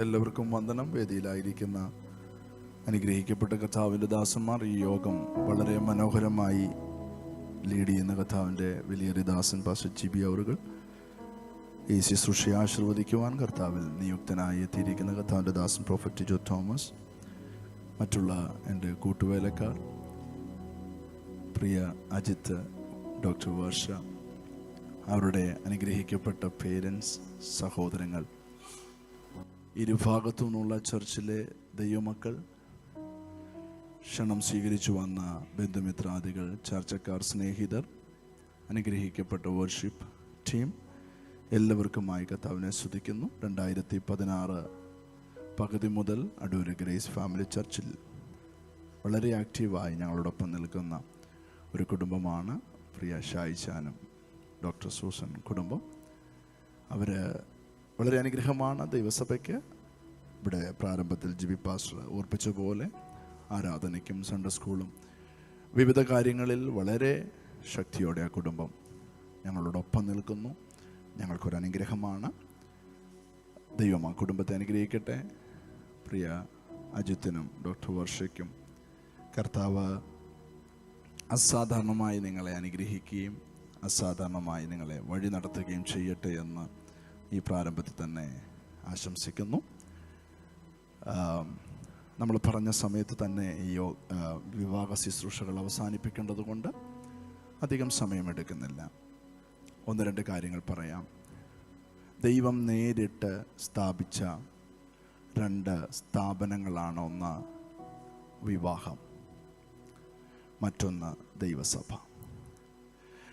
എല്ലാവർക്കും വന്ദനം. വേദിയിലായിരിക്കുന്ന അനുഗ്രഹിക്കപ്പെട്ട കഥാവിന്റെ ദാസന്മാർ ഈ യോഗം വളരെ മനോഹരമായി ലീഡ് ചെയ്യുന്ന കഥാവിന്റെ വലിയൊരു ദാസൻ പാസ് ജി ബി അവറുകൾ. ഈ ശുശ്രൂഷയെ ആശീർവദിക്കുവാൻ കർത്താവിൽ നിയുക്തനായി എത്തിയിരിക്കുന്ന കഥാവിന്റെ ദാസൻ പ്രൊഫറ്റ് ജോ തോമസ്. മറ്റുള്ള എന്റെ കൂട്ടുവേലക്കാർ പ്രിയ അജിത്ത് ഡോക്ടർ വർഷ അവരുടെ അനുഗ്രഹിക്കപ്പെട്ട പേരൻസ് സഹോദരങ്ങൾ ഇരുഭാഗത്തു നിന്നുള്ള ചർച്ചിലെ ദൈവമക്കൾ ക്ഷണം സ്വീകരിച്ചു വന്ന ബന്ധുമിത്രാദികൾ ചർച്ചക്കാർ സ്നേഹിതർ അനുഗ്രഹിക്കപ്പെട്ട വർഷിപ്പ് ടീം എല്ലാവർക്കുമായി കർത്താവിനെ സ്തുതിക്കുന്നു. രണ്ടായിരത്തി പതിനാറ് പകുതി മുതൽ അടൂര് ഗ്രേസ് ഫാമിലി ചർച്ചിൽ വളരെ ആക്റ്റീവായി ഞങ്ങളോടൊപ്പം നിൽക്കുന്ന ഒരു കുടുംബമാണ് പ്രിയ ഷായിച്ചാനും ഡോക്ടർ സൂസൻ കുടുംബം. അവർ വളരെ അനുഗ്രഹമാണ് ദൈവസഭയ്ക്ക്. ഇവിടെ പ്രാരംഭത്തിൽ ജിബി പാസ്റ്റർ ഓർപ്പിച്ച പോലെ ആരാധനയ്ക്കും സൺഡേ സ്കൂളും വിവിധ കാര്യങ്ങളിൽ വളരെ ശക്തിയോടെ ആ കുടുംബം ഞങ്ങളോടൊപ്പം നിൽക്കുന്നു. ഞങ്ങൾക്കൊരു അനുഗ്രഹമാണ്. ദൈവം ആ കുടുംബത്തെ അനുഗ്രഹിക്കട്ടെ. പ്രിയ അജിത്തിനും ഡോക്ടർ വർഷയ്ക്കും കർത്താവ് അസാധാരണമായി നിങ്ങളെ അനുഗ്രഹിക്കുകയും അസാധാരണമായി നിങ്ങളെ വഴി നടത്തുകയും ചെയ്യട്ടെ എന്ന് ഈ പ്രാരംഭത്തിൽ തന്നെ ആശംസിക്കുന്നു. നമ്മൾ പറഞ്ഞ സമയത്ത് തന്നെ ഈ വിവാഹ ശുശ്രൂഷകൾ അവസാനിപ്പിക്കേണ്ടത് കൊണ്ട് അധികം സമയമെടുക്കുന്നില്ല. ഒന്ന് രണ്ട് കാര്യങ്ങൾ പറയാം. ദൈവം നേരിട്ട് സ്ഥാപിച്ച രണ്ട് സ്ഥാപനങ്ങളാണ് ഒന്ന് വിവാഹം മറ്റൊന്ന് ദൈവസഭ.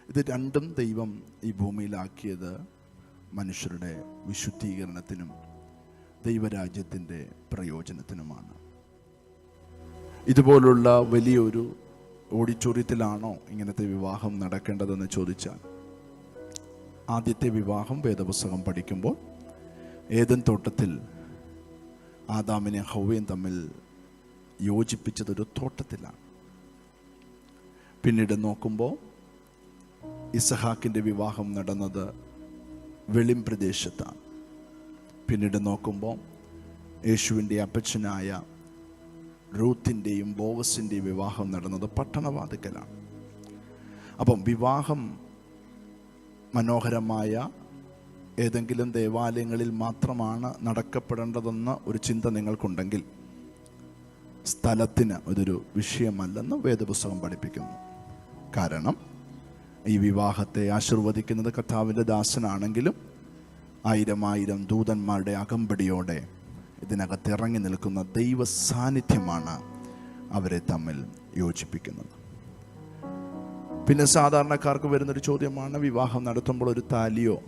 ഇത് രണ്ടും ദൈവം ഈ ഭൂമിയിലാക്കിയത് മനുഷ്യരുടെ വിശുദ്ധീകരണത്തിനും ദൈവരാജ്യത്തിന്റെ പ്രയോജനത്തിനുമാണ്. ഇതുപോലുള്ള വലിയൊരു ഓഡിറ്റോറിയത്തിലാണോ ഇങ്ങനത്തെ വിവാഹം നടക്കേണ്ടതെന്ന് ചോദിച്ചാൽ ആദ്യത്തെ വിവാഹം വേദപുസ്തകം പഠിക്കുമ്പോൾ ഏതൻ തോട്ടത്തിൽ ആദാമിനെ ഹൗവയും തമ്മിൽ യോജിപ്പിച്ചതൊരു തോട്ടത്തിലാണ്. പിന്നീട് നോക്കുമ്പോൾ ഇസഹാക്കിന്റെ വിവാഹം നടന്നത് വെളിം പ്രദേശത്താണ് പിന്നീട് നോക്കുമ്പോൾ യേശുവിന്റെ അപ്പച്ചനായ റൂത്തിന്റെയും ബോവസിന്റെയും വിവാഹം നടന്നത് പട്ടണവാതിക്കലാണ്. അപ്പം വിവാഹം മനോഹരമായ ഏതെങ്കിലും ദേവാലയങ്ങളിൽ മാത്രമാണ് നടക്കപ്പെടേണ്ടതെന്ന ഒരു ചിന്ത നിങ്ങൾക്കുണ്ടെങ്കിൽ സ്ഥലത്തിന് അതൊരു വിഷയമല്ലെന്ന് വേദപുസ്തകം പഠിപ്പിക്കുന്നു. കാരണം ഈ വിവാഹത്തെ ആശീർവദിക്കുന്നത് കർത്താവിന്റെ ദാസനാണെങ്കിലും ആയിരം ആയിരം ദൂതന്മാരുടെ അകമ്പടിയോടെ ഇതിനകത്ത് ഇറങ്ങി നിൽക്കുന്ന ദൈവ സാന്നിധ്യമാണ് അവരെ തമ്മിൽ യോജിപ്പിക്കുന്നത്. പിന്നെ സാധാരണക്കാർക്ക് വരുന്നൊരു ചോദ്യമാണ് വിവാഹം നടത്തുമ്പോൾ ഒരു താലിയോ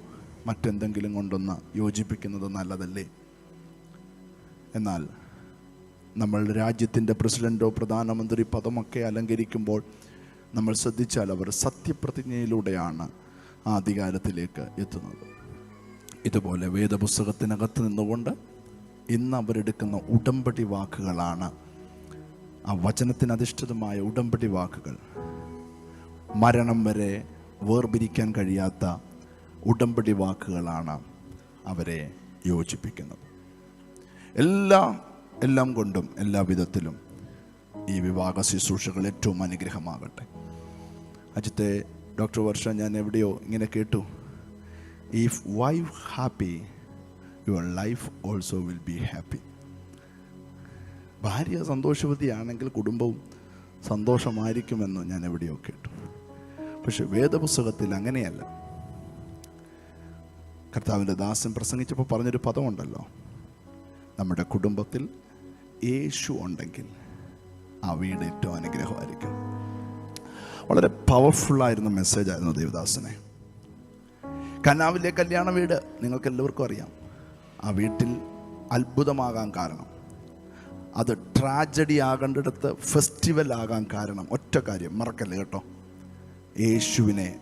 മറ്റെന്തെങ്കിലും കൊണ്ടൊന്ന് യോജിപ്പിക്കുന്നത് നല്ലതല്ലേ? എന്നാൽ നമ്മൾ രാജ്യത്തിന്റെ പ്രസിഡന്റോ പ്രധാനമന്ത്രി പദമൊക്കെ അലങ്കരിക്കുമ്പോൾ നമ്മൾ ശ്രദ്ധിച്ചാൽ അവർ സത്യപ്രതിജ്ഞയിലൂടെയാണ് ആ അധികാരത്തിലേക്ക് എത്തുന്നത്. ഇതുപോലെ വേദപുസ്തകത്തിനകത്ത് നിന്നുകൊണ്ട് ഇന്ന് അവരെടുക്കുന്ന ഉടമ്പടി വാക്കുകളാണ് ആ വചനത്തിനധിഷ്ഠിതമായ ഉടമ്പടി വാക്കുകൾ. മരണം വരെ വേർപിരിക്കാൻ കഴിയാത്ത ഉടമ്പടി വാക്കുകളാണ് അവരെ യോജിപ്പിക്കുന്നത്. എല്ലാം എല്ലാം കൊണ്ടും എല്ലാ വിധത്തിലും ഈ വിവാഹ ശുശ്രൂഷകൾ ഏറ്റവും അനുഗ്രഹമാകട്ടെ. അജിത്തെ ഡോക്ടർ വർഷ ഞാൻ എവിടെയോ ഇങ്ങനെ കേട്ടു. If wife happy your life also will be happy ഭാര്യ സന്തോഷവതിയാണെങ്കിൽ കുടുംബവും സന്തോഷമായിരിക്കുമെന്ന് ഞാൻ എവിടെയോ കേട്ടു. പക്ഷെ വേദപുസ്തകത്തിൽ അങ്ങനെയല്ല. കർത്താവിന്റെ ദാസൻ പ്രസംഗിച്ചപ്പോൾ പറഞ്ഞൊരു പദമുണ്ടല്ലോ. നമ്മുടെ കുടുംബത്തിൽ യേശു ഉണ്ടെങ്കിൽ ആ വീട് ഏറ്റവും അനുഗ്രഹമായിരിക്കും. വളരെ പവർഫുള്ളായിരുന്ന മെസ്സേജ് ആയിരുന്നു ദേവദാസനെ. കനാവിലെ കല്യാണ വീട് നിങ്ങൾക്ക് എല്ലാവർക്കും അറിയാം. ആ വീട്ടിൽ അത്ഭുതമാകാൻ കാരണം. അത് ട്രാജഡി ആകേണ്ടിടത്ത് ഫെസ്റ്റിവൽ ആകാൻ കാരണം. ഒറ്റ കാര്യം മറക്കല്ലേ കേട്ടോ? യേശുവിനെ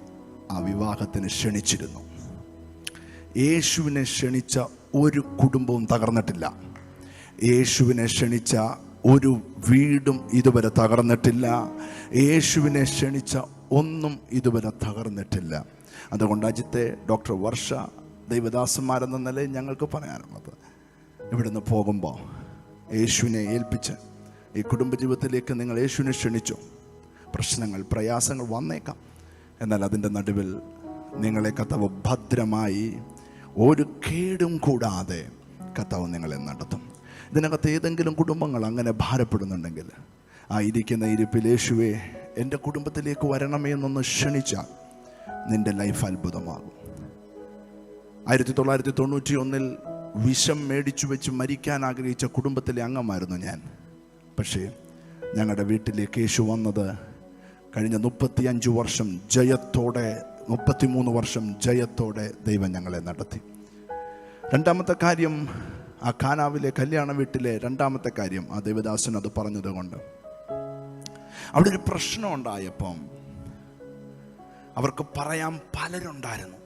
ആ വിവാഹത്തിന് ക്ഷണിച്ചിരുന്നു. യേശുവിനെ ക്ഷണിച്ച ഒരു കുടുംബവും തകർന്നിട്ടില്ല. യേശുവിനെ ക്ഷണിച്ച ഒരു വീടും ഇതുവരെ തകർന്നിട്ടില്ല. യേശുവിനെ ക്ഷണിച്ച ഒന്നും ഇതുവരെ തകർന്നിട്ടില്ല. അതുകൊണ്ട് അജിത്തെ ഡോക്ടർ വർഷ ദൈവദാസന്മാരെന്ന നിലയിൽ ഞങ്ങൾക്ക് പറയാനുള്ളത്. ഇവിടുന്ന് പോകുമ്പോൾ യേശുവിനെ ഏൽപ്പിച്ച് ഈ കുടുംബജീവിതത്തിലേക്ക് നിങ്ങൾ യേശുവിനെ ക്ഷണിച്ചു. പ്രശ്നങ്ങൾ പ്രയാസങ്ങൾ വന്നേക്കാം. എന്നാൽ അതിന്റെ നടുവിൽ നിങ്ങളെ കർത്താവ് ഭദ്രമായി ഒരു കേടും കൂടാതെ കർത്താവ് നിങ്ങളെ നടത്തും. ഇതിനകത്ത് ഏതെങ്കിലും കുടുംബങ്ങൾ അങ്ങനെ ഭാരപ്പെടുന്നുണ്ടെങ്കിൽ ആ ഇരിക്കുന്ന ഇരിപ്പിൽ യേശുവെ എന്റെ കുടുംബത്തിലേക്ക് വരണമേ എന്നൊന്ന് ക്ഷണിച്ചാൽ നിന്റെ ലൈഫ് അത്ഭുതമാകും. ആയിരത്തി തൊള്ളായിരത്തി തൊണ്ണൂറ്റി ഒന്നിൽ വിഷം മേടിച്ചു വെച്ച് മരിക്കാൻ ആഗ്രഹിച്ച കുടുംബത്തിലെ അംഗമായിരുന്നു ഞാൻ. പക്ഷേ ഞങ്ങളുടെ വീട്ടിലേക്ക് യേശു വന്നത് കഴിഞ്ഞ മുപ്പത്തിയഞ്ച് വർഷം ജയത്തോടെ മുപ്പത്തിമൂന്ന് വർഷം ജയത്തോടെ ദൈവം ഞങ്ങളെ നടത്തി. രണ്ടാമത്തെ കാര്യം ആ ഖാനാവിലെ കല്യാണ വീട്ടിലെ രണ്ടാമത്തെ കാര്യം ആ ദേവദാസൻ അത് പറഞ്ഞതുകൊണ്ട്. അവിടെ ഒരു പ്രശ്നം ഉണ്ടായപ്പം അവർക്ക് പറയാൻ പലരുണ്ടായിരുന്നു.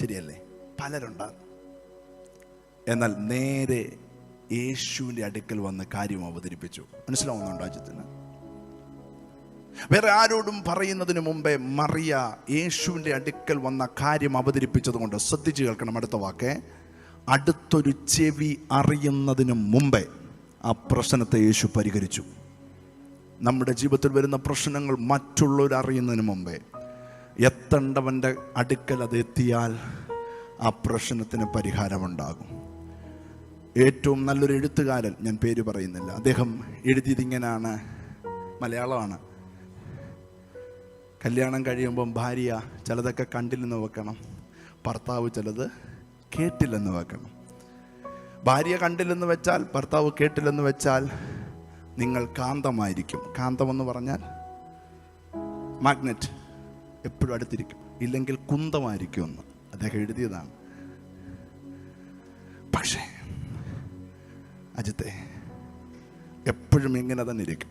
ശരിയല്ലേ? പലരുണ്ടായിരുന്നു. എന്നാൽ നേരെ യേശുവിന്റെ അടുക്കൽ വന്ന് കാര്യം അവതരിപ്പിച്ചു. മനസ്സിലാവുന്നുണ്ടോ അജിത്തിന് വേറെ ആരോടും പറയുന്നതിന് മുമ്പേ മറിയ യേശുവിന്റെ അടുക്കൽ വന്ന കാര്യം അവതരിപ്പിച്ചതുകൊണ്ട് ശ്രദ്ധിച്ചു കേൾക്കണം അടുത്ത വാക്ക്. അടുത്തൊരു ചെവി അറിയുന്നതിന് മുമ്പേ ആ പ്രശ്നത്തെ യേശു പരിഹരിച്ചു. നമ്മുടെ ജീവിതത്തിൽ വരുന്ന പ്രശ്നങ്ങൾ മറ്റുള്ളവർ അറിയുന്നതിന് മുമ്പേ എത്തേണ്ടവന്റെ അടുക്കൽ അത് എത്തിയാൽ ആ പ്രശ്നത്തിന് പരിഹാരമുണ്ടാകും. ഏറ്റവും നല്ലൊരു എഴുത്തുകാരൻ ഞാൻ പേര് പറയുന്നില്ല അദ്ദേഹം എഴുതിയതിങ്ങനാണ് മലയാളമാണ്. കല്യാണം കഴിയുമ്പം ഭാര്യ ചിലതൊക്കെ കണ്ടില്ലെന്ന് വെക്കണം ഭർത്താവ് ചിലത് കേട്ടില്ലെന്ന് വെക്കണം ഭാര്യ കണ്ടില്ലെന്ന് വെച്ചാൽ ഭർത്താവ് കേട്ടില്ലെന്ന് വെച്ചാൽ നിങ്ങൾ കാന്തമായിരിക്കും. കാന്തമെന്ന് പറഞ്ഞാൽ മാഗ്നറ്റ് എപ്പോഴും അടുത്തിരിക്കും. ഇല്ലെങ്കിൽ കുന്തമായിരിക്കും എന്ന് അദ്ദേഹം എഴുതിയതാണ്. പക്ഷേ അജിത്തെ എപ്പോഴും ഇങ്ങനെ തന്നെ ഇരിക്കും.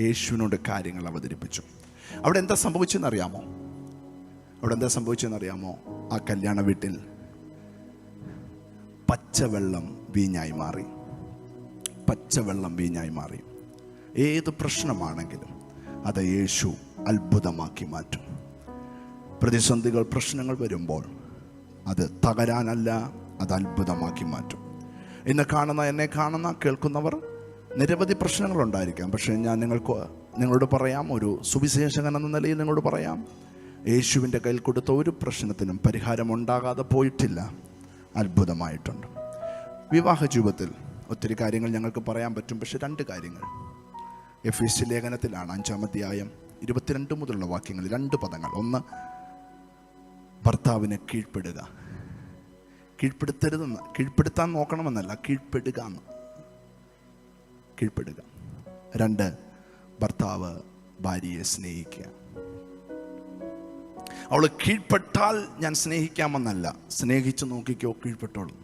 യേശുവിനോട് കാര്യങ്ങൾ അവതരിപ്പിച്ചു. അവിടെ എന്താ സംഭവിച്ചെന്ന് അറിയാമോ അവിടെ എന്താ സംഭവിച്ചെന്ന് അറിയാമോ ആ കല്യാണ വീട്ടിൽ പച്ചവെള്ളം വീഞ്ഞായി മാറി. പച്ചവെള്ളം വീഞ്ഞായി മാറി. ഏത് പ്രശ്നമാണെങ്കിലും അത് യേശു അത്ഭുതമാക്കി മാറ്റും. പ്രതിസന്ധികൾ പ്രശ്നങ്ങൾ വരുമ്പോൾ അത് തകരാനല്ല അത് അത്ഭുതമാക്കി മാറ്റും. ഇന്ന് കാണുന്ന എന്നെ കാണുന്ന കേൾക്കുന്നവർ നിരവധി പ്രശ്നങ്ങളുണ്ടായിരിക്കാം. പക്ഷേ ഞാൻ നിങ്ങൾക്ക് നിങ്ങളോട് പറയാം ഒരു സുവിശേഷകൻ എന്ന നിലയിൽ നിങ്ങളോട് പറയാം യേശുവിന്റെ കയ്യിൽ കൊടുത്ത ഒരു പ്രശ്നത്തിനും പരിഹാരം ഉണ്ടാകാതെ പോയിട്ടില്ല. അത്ഭുതമായിട്ടുണ്ട്. വിവാഹ ജീവിതത്തിൽ ഒത്തിരി കാര്യങ്ങൾ ഞങ്ങൾക്ക് പറയാൻ പറ്റും. പക്ഷെ രണ്ട് കാര്യങ്ങൾ. എഫ് എസ് ലേഖനത്തിലാണ് അഞ്ചാമധ്യായം ഇരുപത്തിരണ്ട് മുതലുള്ള വാക്യങ്ങൾ രണ്ട് പദങ്ങൾ. ഒന്ന് ഭർത്താവിനെ കീഴ്പ്പെടുക. കീഴ്പ്പെടുത്തരുതെന്ന് കീഴ്പ്പെടുത്താൻ നോക്കണമെന്നല്ല കീഴ്പ്പെടുക എന്ന്. കീഴ്പ്പെടുക. രണ്ട് ഭർത്താവ് ഭാര്യയെ സ്നേഹിക്കുക. അവൾ കീഴ്പ്പെട്ടാൽ ഞാൻ സ്നേഹിക്കാമെന്നല്ല. സ്നേഹിച്ച് നോക്കിക്കോ കീഴ്പ്പെട്ടോളൂ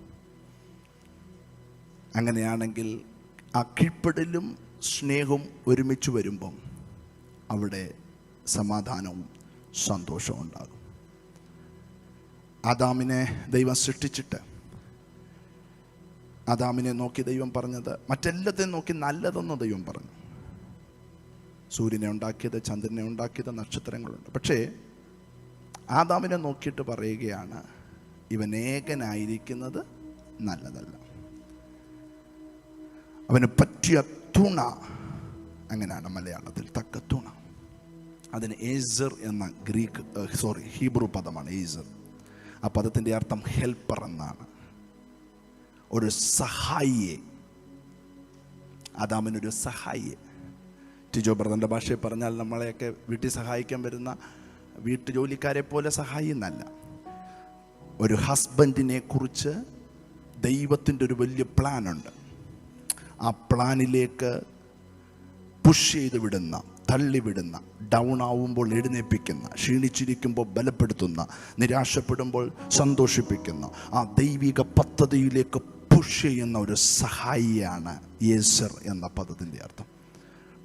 അങ്ങനെയാണെങ്കിൽ ആ കീഴ്പ്പെടലും സ്നേഹവും ഒരുമിച്ച് വരുമ്പം അവിടെ സമാധാനവും സന്തോഷവും ഉണ്ടാകും. ആദാമിനെ ദൈവം സൃഷ്ടിച്ചിട്ട് ആദാമിനെ നോക്കി ദൈവം പറഞ്ഞത് മറ്റെല്ലാത്തെയും നോക്കി നല്ലതെന്ന് ദൈവം പറഞ്ഞു. സൂര്യനെ ഉണ്ടാക്കിയത് ചന്ദ്രനെ ഉണ്ടാക്കിയത് നക്ഷത്രങ്ങളുണ്ട്. പക്ഷേ ആദാമിനെ നോക്കിയിട്ട് പറയുകയാണ് ഇവൻ ഏകനായിരിക്കുന്നത് നല്ലതല്ല. അവന് പറ്റിയ തുണ അങ്ങനെയാണ് മലയാളത്തിൽ തക്ക തുണ. അതിന് ഏസർ എന്ന ഗ്രീക്ക് സോറി ഹീബ്രു പദമാണ് ഏസർ. ആ പദത്തിന്റെ അർത്ഥം ഹെൽപ്പർ എന്നാണ്. ഒരു സഹായിയെ. അതാമിനൊരു സഹായിയെ. ടിജോ ബ്രദറിന്റെ ഭാഷയിൽ പറഞ്ഞാൽ നമ്മളെയൊക്കെ വീട്ടിൽ സഹായിക്കാൻ വരുന്ന വീട്ടു ജോലിക്കാരെ പോലെ സഹായിന്നല്ല ഒരു ഹസ്ബൻഡിനെ കുറിച്ച് ദൈവത്തിന്റെ ഒരു വലിയ പ്ലാനുണ്ട്. ആ പ്ലാനിലേക്ക് പുഷ് ചെയ്ത് വിടുന്ന തള്ളിവിടുന്ന ഡൗൺ ആവുമ്പോൾ എഴുന്നേൽപ്പിക്കുന്ന ക്ഷീണിച്ചിരിക്കുമ്പോൾ ബലപ്പെടുത്തുന്ന നിരാശപ്പെടുമ്പോൾ സന്തോഷിപ്പിക്കുന്ന ആ ദൈവിക പദ്ധതിയിലേക്ക് പുഷ് ചെയ്യുന്ന ഒരു സഹായിയാണ് യേസർ എന്ന പദത്തിന്റെ അർത്ഥം.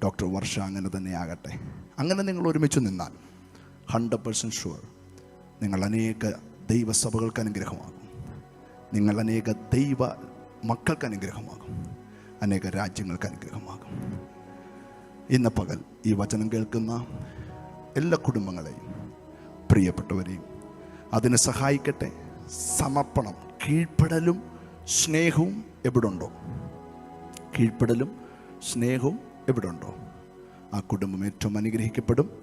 ഡോക്ടർ വർഷ അങ്ങനെ തന്നെ ആകട്ടെ. അങ്ങനെ നിങ്ങൾ ഒരുമിച്ച് നിന്നാൽ ഹൺഡ്രഡ് പെർസെന്റ് ഷുവർ നിങ്ങൾ അനേക ദൈവസഭകൾക്ക് അനുഗ്രഹമാകും. നിങ്ങൾ അനേക ദൈവ മക്കൾക്ക് അനുഗ്രഹമാകും. അനേക രാജ്യങ്ങൾക്ക് അനുഗ്രഹമാകും. ഇന്ന് പകൽ ഈ വചനം കേൾക്കുന്ന എല്ലാ കുടുംബങ്ങളെയും പ്രിയപ്പെട്ടവരെയും അതിനെ സഹായിക്കട്ടെ. സമർപ്പണം കീഴ്പ്പെടലും സ്നേഹവും എവിടുണ്ടോ? കീഴ്പ്പെടലും സ്നേഹവും എവിടുണ്ടോ? ആ കുടുംബം ഏറ്റവും അനുഗ്രഹിക്കപ്പെടും.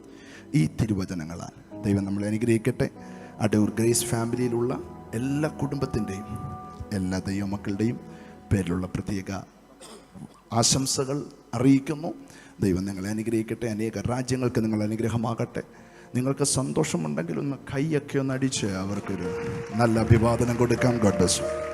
ഈ തിരുവചനങ്ങളാൽ. ദൈവം നമ്മളെ അനുഗ്രഹിക്കട്ടെ. അടൂർ ഗ്രേസ് ഫാമിലിയിലുള്ള എല്ലാ കുടുംബത്തിന്റെയും എല്ലാ ദൈവമക്കളുടെയും പേരിലുള്ള പ്രത്യേക ആശംസകൾ അറിയിക്കുന്നു. ദൈവം നിങ്ങളെ അനുഗ്രഹിക്കട്ടെ. അനേക രാജ്യങ്ങൾക്ക് നിങ്ങൾ അനുഗ്രഹമാകട്ടെ. നിങ്ങൾക്ക് സന്തോഷമുണ്ടെങ്കിൽ ഒന്ന് കൈയൊക്കെ ഒന്ന് അടിച്ച് അവർക്കൊരു നല്ല അഭിവാദനം കൊടുക്കാം. ഗോഡ്